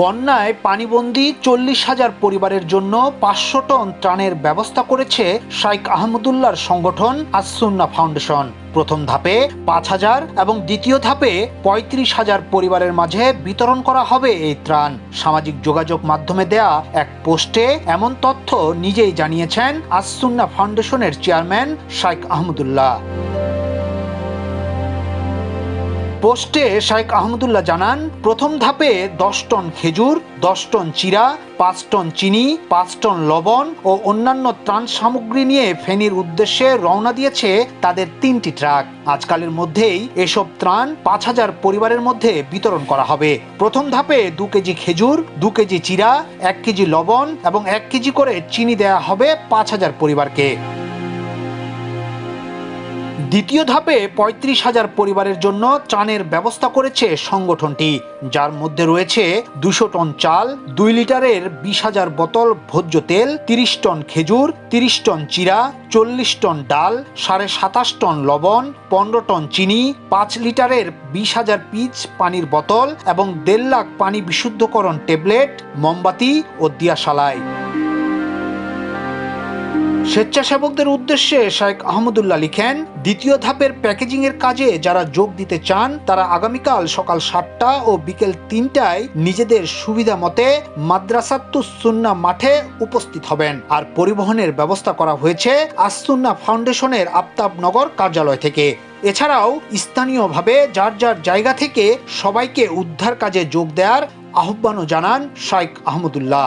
বন্যায় পানিবন্দী চল্লিশ হাজার পরিবারের জন্য পাঁচশো টন ত্রাণের ব্যবস্থা করেছে শাইখ আহমদুল্লার সংগঠন আসুন্না ফাউন্ডেশন। প্রথম ধাপে পাঁচ হাজার এবং দ্বিতীয় ধাপে পঁয়ত্রিশ হাজার পরিবারের মাঝে বিতরণ করা হবে এই ত্রাণ। সামাজিক যোগাযোগ মাধ্যমে দেয়া এক পোস্টে এমন তথ্য নিজেই জানিয়েছেন আসুন্না ফাউন্ডেশনের চেয়ারম্যান শাইখ আহমদুল্লাহ। পোস্টে শাইখ আহমদুল্লাহ জানান, প্রথম ধাপে দশ টন খেজুর, দশ টন চিরা, পাঁচ টন চিনি, পাঁচ টন লবণ ও অন্যান্য ত্রাণ সামগ্রী নিয়ে ফেনীর উদ্দেশ্যে রওনা দিয়েছে তাদের তিনটি ট্রাক। আজকালের মধ্যেই এসব ত্রাণ পাঁচ হাজার পরিবারের মধ্যে বিতরণ করা হবে। প্রথম ধাপে দু কেজি খেজুর, দু কেজি চিরা, এক কেজি লবণ এবং এক কেজি করে চিনি দেয়া হবে পাঁচ হাজার পরিবারকে। দ্বিতীয় ধাপে পঁয়ত্রিশ হাজার পরিবারের জন্য ত্রাণের ব্যবস্থা করেছে সংগঠনটি, যার মধ্যে রয়েছে দুশো টন চাল, দুই লিটারের বিশ হাজার বোতল ভোজ্য তেল, তিরিশ টন খেজুর, তিরিশ টন চিরা, চল্লিশ টন ডাল, সাড়ে সাতাশ টন লবণ, পনেরো টন চিনি, পাঁচ লিটারের বিশ হাজার পিচ পানির বোতল এবং দেড় লাখ পানি বিশুদ্ধকরণ ট্যাবলেট, মোমবাতি ও দিয়াশালায়। স্বেচ্ছাসেবকদের উদ্দেশ্যে শায়েখ আহমদুল্লাহ লিখেন, দ্বিতীয় ধাপের প্যাকেজিং এর কাজে যারা যোগ দিতে চান, তারা আগামীকাল সকাল সাতটা ও বিকেল তিনটায় নিজেদের সুবিধা মতে মাদ্রাসাতুসুন্না মাঠে উপস্থিত হবেন। আর পরিবহনের ব্যবস্থা করা হয়েছে আসুন্না ফাউন্ডেশনের আফতাবনগর কার্যালয় থেকে। এছাড়াও স্থানীয়ভাবে যার যার জায়গা থেকে সবাইকে উদ্ধার কাজে যোগ দেওয়ার আহ্বানও জানান শাইখ আহমদুল্লাহ।